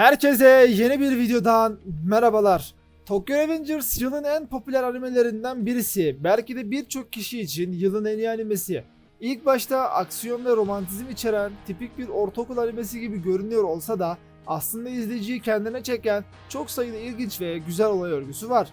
Herkese yeni bir videodan merhabalar. Tokyo Revengers yılın en popüler animelerinden birisi. Belki de birçok kişi için yılın en iyi animesi. İlk başta aksiyon ve romantizm içeren tipik bir ortaokul animesi gibi görünüyor olsa da aslında izleyiciyi kendine çeken çok sayıda ilginç ve güzel olay örgüsü var.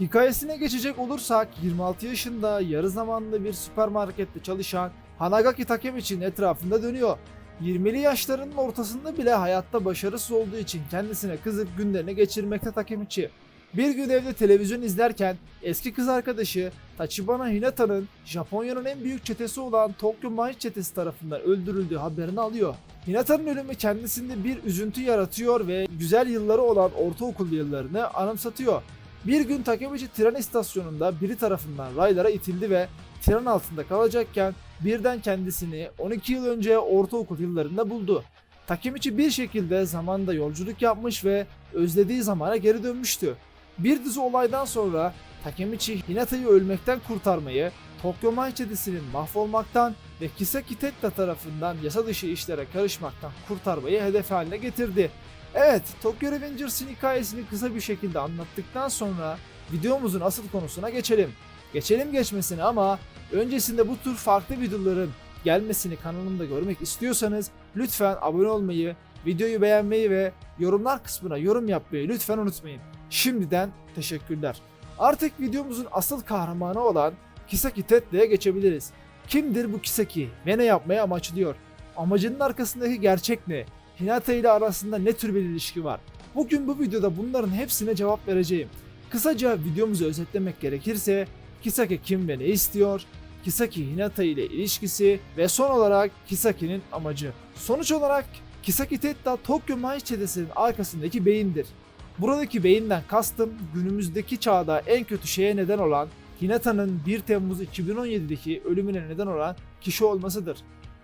Hikayesine geçecek olursak 26 yaşında yarı zamanlı bir süpermarkette çalışan Hanagaki Takemichi'nin etrafında dönüyor. 20'li yaşlarının ortasında bile hayatta başarısız olduğu için kendisine kızıp günlerini geçirmekte Takemichi. Bir gün evde televizyon izlerken eski kız arkadaşı Tachibana Hinata'nın Japonya'nın en büyük çetesi olan Tokyo Mice çetesi tarafından öldürüldüğü haberini alıyor. Hinata'nın ölümü kendisinde bir üzüntü yaratıyor ve güzel yılları olan ortaokul yıllarını anımsatıyor. Bir gün Takemichi tren istasyonunda biri tarafından raylara itildi ve tren altında kalacakken birden kendisini 12 yıl önce ortaokul yıllarında buldu. Takemichi bir şekilde zamanda yolculuk yapmış ve özlediği zamana geri dönmüştü. Bir dizi olaydan sonra Takemichi Hinata'yı ölmekten kurtarmayı, Tokyo çetesinin mahvolmaktan ve Kisaki Tetta tarafından yasa dışı işlere karışmaktan kurtarmayı hedef haline getirdi. Evet, Tokyo Revengers'ın hikayesini kısa bir şekilde anlattıktan sonra videomuzun asıl konusuna geçelim. Geçelim geçmesine ama öncesinde bu tür farklı videoların gelmesini kanalımda görmek istiyorsanız lütfen abone olmayı, videoyu beğenmeyi ve yorumlar kısmına yorum yapmayı lütfen unutmayın. Şimdiden teşekkürler. Artık videomuzun asıl kahramanı olan Kisaki Tetta'ya geçebiliriz. Kimdir bu Kisaki ve ne yapmayı amaçlıyor? Amacının arkasındaki gerçek ne? Hinata ile arasında ne tür bir ilişki var? Bugün bu videoda bunların hepsine cevap vereceğim. Kısaca videomuzu özetlemek gerekirse Kisaki kim ve ne istiyor? Kisaki Hinata ile ilişkisi ve son olarak Kisaki'nin amacı. Sonuç olarak Kisaki Tetta Tokyo Mice çetesinin arkasındaki beyindir. Buradaki beyinden kastım günümüzdeki çağda en kötü şeye neden olan Hinata'nın 1 Temmuz 2017'deki ölümüne neden olan kişi olmasıdır.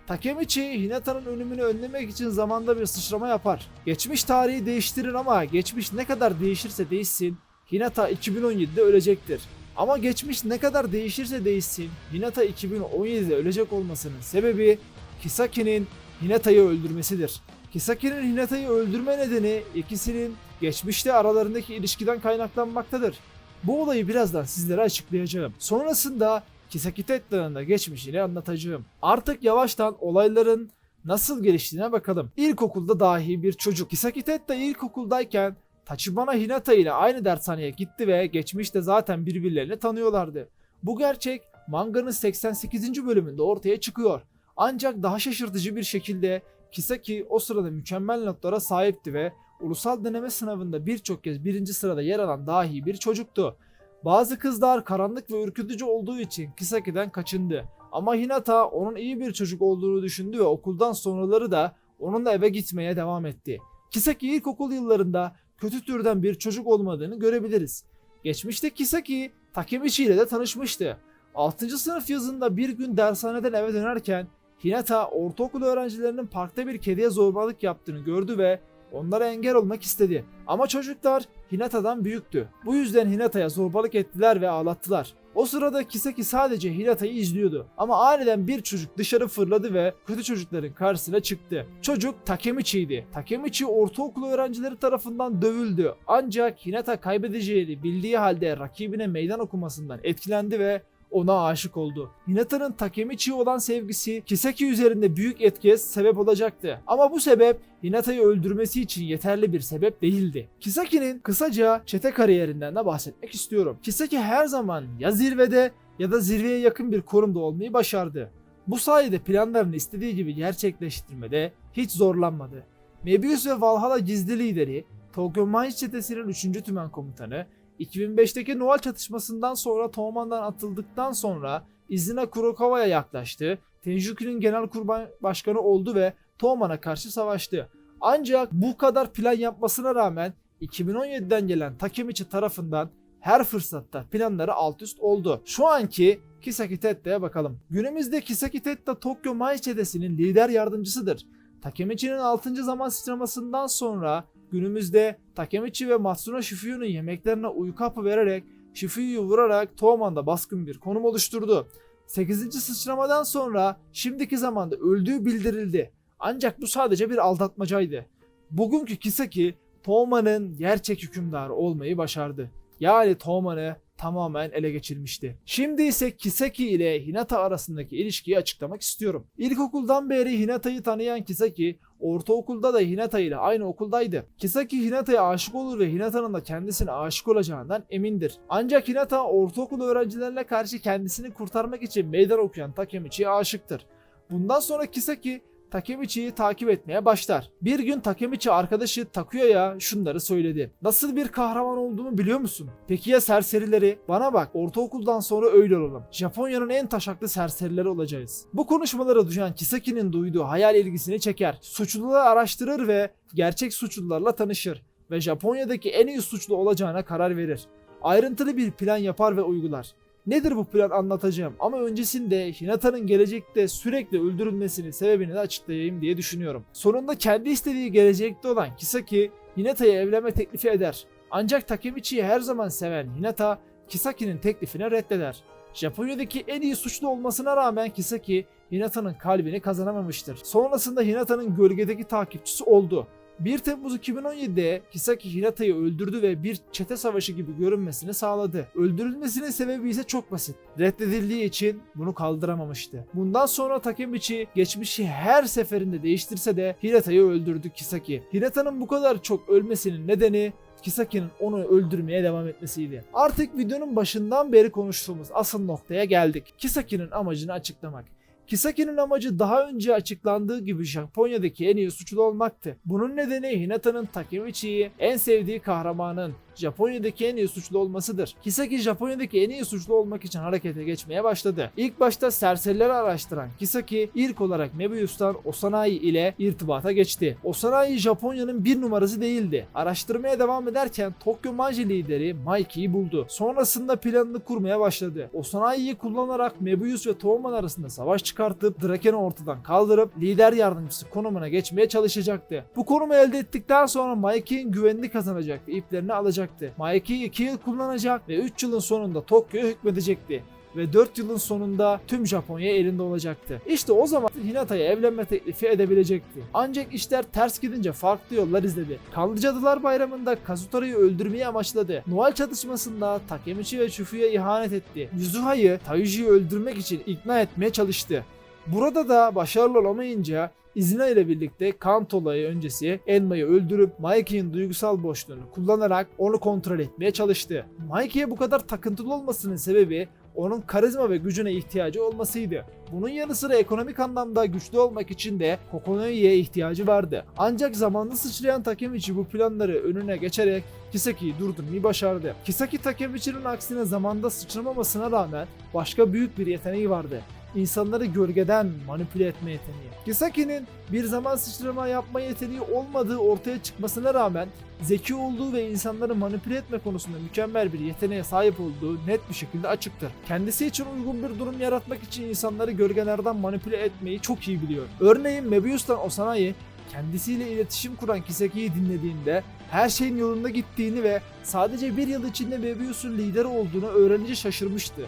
Takemichi Hinata'nın ölümünü önlemek için zamanda bir sıçrama yapar. Geçmiş tarihi değiştirir ama geçmiş ne kadar değişirse değişsin Hinata 2017'de ölecektir. Ama geçmiş ne kadar değişirse değişsin Hinata 2017'de ölecek olmasının sebebi Kisaki'nin Hinata'yı öldürmesidir. Kisaki'nin Hinata'yı öldürme nedeni ikisinin geçmişte aralarındaki ilişkiden kaynaklanmaktadır. Bu olayı birazdan sizlere açıklayacağım. Sonrasında Kisaki Tetta'nın da geçmişini anlatacağım. Artık yavaştan olayların nasıl geliştiğine bakalım. İlkokulda dahi bir çocuk. Kisaki Tetta ilkokuldayken Tachibana Hinata ile aynı dershaneye gitti ve geçmişte zaten birbirlerini tanıyorlardı. Bu gerçek manganın 88. bölümünde ortaya çıkıyor. Ancak daha şaşırtıcı bir şekilde Kisaki o sırada mükemmel notlara sahipti ve ulusal deneme sınavında birçok kez birinci sırada yer alan dahi bir çocuktu. Bazı kızlar karanlık ve ürkütücü olduğu için Kisaki'den kaçındı. Ama Hinata onun iyi bir çocuk olduğunu düşündü ve okuldan sonraları da onunla eve gitmeye devam etti. Kisaki ilkokul yıllarında kötü türden bir çocuk olmadığını görebiliriz. Geçmişte Kisaki Takemichi ile de tanışmıştı. 6. sınıf yazında bir gün dershaneden eve dönerken Hinata ortaokul öğrencilerinin parkta bir kediye zorbalık yaptığını gördü ve onlara engel olmak istedi. Ama çocuklar Hinata'dan büyüktü. Bu yüzden Hinata'ya zorbalık ettiler ve ağlattılar. O sırada Kisaki sadece Hinata'yı izliyordu. Ama aniden bir çocuk dışarı fırladı ve kötü çocukların karşısına çıktı. Çocuk Takemichi'ydi. Takemichi ortaokul öğrencileri tarafından dövüldü. Ancak Hinata kaybedeceğini bildiği halde rakibine meydan okumasından etkilendi ve ona aşık oldu. Hinata'nın Takemichi'ye olan sevgisi Kisaki üzerinde büyük etkiye sebep olacaktı. Ama bu sebep Hinata'yı öldürmesi için yeterli bir sebep değildi. Kisaki'nin kısaca çete kariyerinden de bahsetmek istiyorum. Kisaki her zaman ya zirvede ya da zirveye yakın bir konumda olmayı başardı. Bu sayede planlarını istediği gibi gerçekleştirmede hiç zorlanmadı. Mebius ve Valhalla gizli lideri, Tokyo Mice çetesinin 3. tümen komutanı, 2005'teki Noel çatışmasından sonra Toman'dan atıldıktan sonra Izina Kurokawa'ya yaklaştı. Tenjuku'nun genel kurban başkanı oldu ve Toman'a karşı savaştı. Ancak bu kadar plan yapmasına rağmen 2017'den gelen Takemichi tarafından her fırsatta planları alt üst oldu. Şu anki Kisaki Tetta'ya bakalım. Günümüzde Kisaki Tetta Tokyo Mice çetesinin lider yardımcısıdır. Takemichi'nin 6. zaman sıçramasından sonra günümüzde Takemichi ve Matsuno Shifuyu'nun yemeklerine uyku hapı vererek Shifuyu'yu vurarak Toman'da baskın bir konum oluşturdu. 8. sıçramadan sonra şimdiki zamanda öldüğü bildirildi. Ancak bu sadece bir aldatmacaydı. Bugünkü Kisaki Touma'nın gerçek hükümdarı olmayı başardı. Yani Touma'nı tamamen ele geçirmişti. Şimdi ise Kiseki ile Hinata arasındaki ilişkiyi açıklamak istiyorum. İlkokuldan beri Hinata'yı tanıyan Kiseki, ortaokulda da Hinata ile aynı okuldaydı. Kiseki Hinata'ya aşık olur ve Hinata'nın da kendisine aşık olacağından emindir. Ancak Hinata ortaokul öğrencilerine karşı kendisini kurtarmak için meydan okuyan Takemichi'ye aşıktır. Bundan sonra Kiseki Takemichi'yi takip etmeye başlar. Bir gün Takemichi arkadaşı Takuya'ya şunları söyledi. Nasıl bir kahraman olduğumu biliyor musun? Peki ya serserileri? Bana bak ortaokuldan sonra öyle olalım. Japonya'nın en taşaklı serserileri olacağız. Bu konuşmaları duyan Kisaki'nin duyduğu hayal ilgisini çeker. Suçluları araştırır ve gerçek suçlularla tanışır. Ve Japonya'daki en iyi suçlu olacağına karar verir. Ayrıntılı bir plan yapar ve uygular. Nedir bu plan anlatacağım ama öncesinde Hinata'nın gelecekte sürekli öldürülmesinin sebebini de açıklayayım diye düşünüyorum. Sonunda kendi istediği gelecekte olan Kisaki Hinata'ya evlenme teklifi eder. Ancak Takemichi'yi her zaman seven Hinata Kisaki'nin teklifini reddeder. Japonya'daki en iyi suçlu olmasına rağmen Kisaki Hinata'nın kalbini kazanamamıştır. Sonrasında Hinata'nın gölgedeki takipçisi oldu. 1 Temmuz 2017'de Kisaki Hinata'yı öldürdü ve bir çete savaşı gibi görünmesini sağladı. Öldürülmesinin sebebi ise çok basit. Reddedildiği için bunu kaldıramamıştı. Bundan sonra Takemichi geçmişi her seferinde değiştirse de Hinata'yı öldürdü Kisaki. Hinata'nın bu kadar çok ölmesinin nedeni Kisaki'nin onu öldürmeye devam etmesiydi. Artık videonun başından beri konuştuğumuz asıl noktaya geldik. Kisaki'nin amacını açıklamak. Kisaki'nin amacı daha önce açıklandığı gibi Japonya'daki en iyi suçlu olmaktı. Bunun nedeni Hinata'nın Takemichi'yi en sevdiği kahramanın Japonya'daki en iyi suçlu olmasıdır. Kisaki Japonya'daki en iyi suçlu olmak için harekete geçmeye başladı. İlk başta serserileri araştıran Kisaki ilk olarak Mebius'tan Osanai ile irtibata geçti. Osanai Japonya'nın bir numarası değildi. Araştırmaya devam ederken Tokyo Manji lideri Mikey'i buldu. Sonrasında planını kurmaya başladı. Osanai'yi kullanarak Mebius ve Toman arasında savaş çıkartıp Draken'i ortadan kaldırıp lider yardımcısı konumuna geçmeye çalışacaktı. Bu konumu elde ettikten sonra Mikey'in güvenini kazanacaktı. iplerini alacaktı. Mikey'i 2 yıl kullanacak ve 3 yılın sonunda Tokyo'ya hükmedecekti ve 4 yılın sonunda tüm Japonya elinde olacaktı. İşte o zaman Hinata'ya evlenme teklifi edebilecekti. Ancak işler ters gidince farklı yollar izledi. Kanlı Cadılar Bayramı'nda Kazutara'yı öldürmeyi amaçladı. Noel çatışmasında Takemichi ve Chufu'ya ihanet etti. Yuzuha'yı Taiji öldürmek için ikna etmeye çalıştı. Burada da başarılı olamayınca İzina ile birlikte Kant olayı öncesi Enma'yı öldürüp Mikey'in duygusal boşluğunu kullanarak onu kontrol etmeye çalıştı. Mikey'e bu kadar takıntılı olmasının sebebi onun karizma ve gücüne ihtiyacı olmasıydı. Bunun yanı sıra ekonomik anlamda güçlü olmak için de Kokonoi'ye ihtiyacı vardı. Ancak zamanlı sıçrayan Takemichi bu planları önüne geçerek Kisaki'yi durdurmayı başardı. Kisaki Takemichi'nin aksine zamanda sıçramamasına rağmen başka büyük bir yeteneği vardı insanları gölgeden manipüle etme yeteneği. Kisaki'nin bir zaman sıçrama yapma yeteneği olmadığı ortaya çıkmasına rağmen zeki olduğu ve insanları manipüle etme konusunda mükemmel bir yeteneğe sahip olduğu net bir şekilde açıktır. Kendisi için uygun bir durum yaratmak için insanları gölgelerden manipüle etmeyi çok iyi biliyor. Örneğin Mebius'tan Osanai kendisiyle iletişim kuran Kisaki'yi dinlediğinde her şeyin yolunda gittiğini ve sadece bir yıl içinde Mebius'un lideri olduğunu öğrenince şaşırmıştı.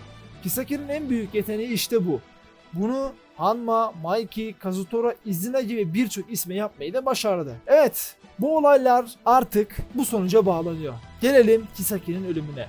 Kisaki'nin en büyük yeteneği işte bu. Bunu Hanma, Mikey, Kazutora, Izina gibi birçok isme yapmayı da başardı. Evet, bu olaylar artık bu sonuca bağlanıyor. Gelelim Kisaki'nin ölümüne.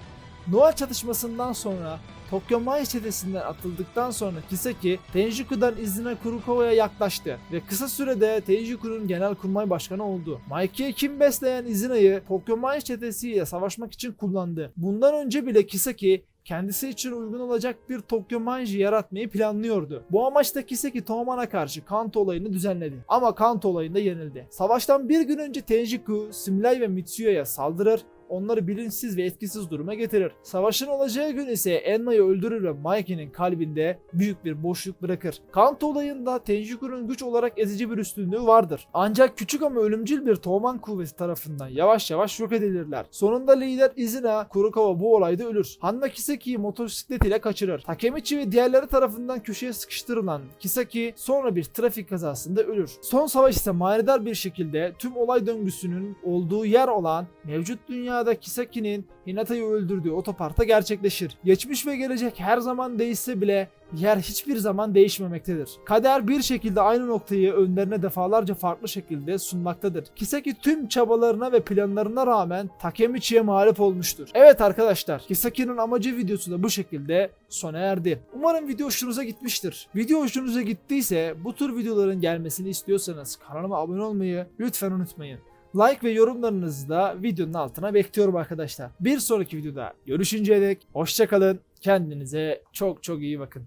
Noel çatışmasından sonra Tokyo Mai çetesinden atıldıktan sonra Kisaki, Tenjiku'dan Izina Kurokawa'ya yaklaştı ve kısa sürede Tenjiku'nun genel kurmay başkanı oldu. Mikey'e kim besleyen Izina'yı Mai çetesiyle savaşmak için kullandı. Bundan önce bile Kisaki kendisi için uygun olacak bir Tokyo Manji yaratmayı planlıyordu. Bu amaçla Kiseki Toman'a karşı Kanto olayını düzenledi. Ama Kanto olayında yenildi. Savaştan bir gün önce Tenjiku, Simlai ve Mitsuya'ya saldırır onları bilinçsiz ve etkisiz duruma getirir. Savaşın olacağı gün ise Enma'yı öldürür ve Mikey'nin kalbinde büyük bir boşluk bırakır. Kanto olayında Tenjiku'nun güç olarak ezici bir üstünlüğü vardır. Ancak küçük ama ölümcül bir Toman kuvveti tarafından yavaş yavaş yok edilirler. Sonunda lider Izina Kurokawa bu olayda ölür. Hanma Kisaki'yi motosikletiyle kaçırır. Takemichi ve diğerleri tarafından köşeye sıkıştırılan Kisaki sonra bir trafik kazasında ölür. Son savaş ise manidar bir şekilde tüm olay döngüsünün olduğu yer olan mevcut dünya dünyada Kisaki'nin Hinata'yı öldürdüğü otoparkta gerçekleşir. Geçmiş ve gelecek her zaman değişse bile yer hiçbir zaman değişmemektedir. Kader bir şekilde aynı noktayı önlerine defalarca farklı şekilde sunmaktadır. Kisaki tüm çabalarına ve planlarına rağmen Takemichi'ye mağlup olmuştur. Evet arkadaşlar, Kisaki'nin amacı videosu da bu şekilde sona erdi. Umarım video hoşunuza gitmiştir. Video hoşunuza gittiyse bu tür videoların gelmesini istiyorsanız kanalıma abone olmayı lütfen unutmayın. Like ve yorumlarınızı da videonun altına bekliyorum arkadaşlar. Bir sonraki videoda görüşünceye dek hoşçakalın. Kendinize çok çok iyi bakın.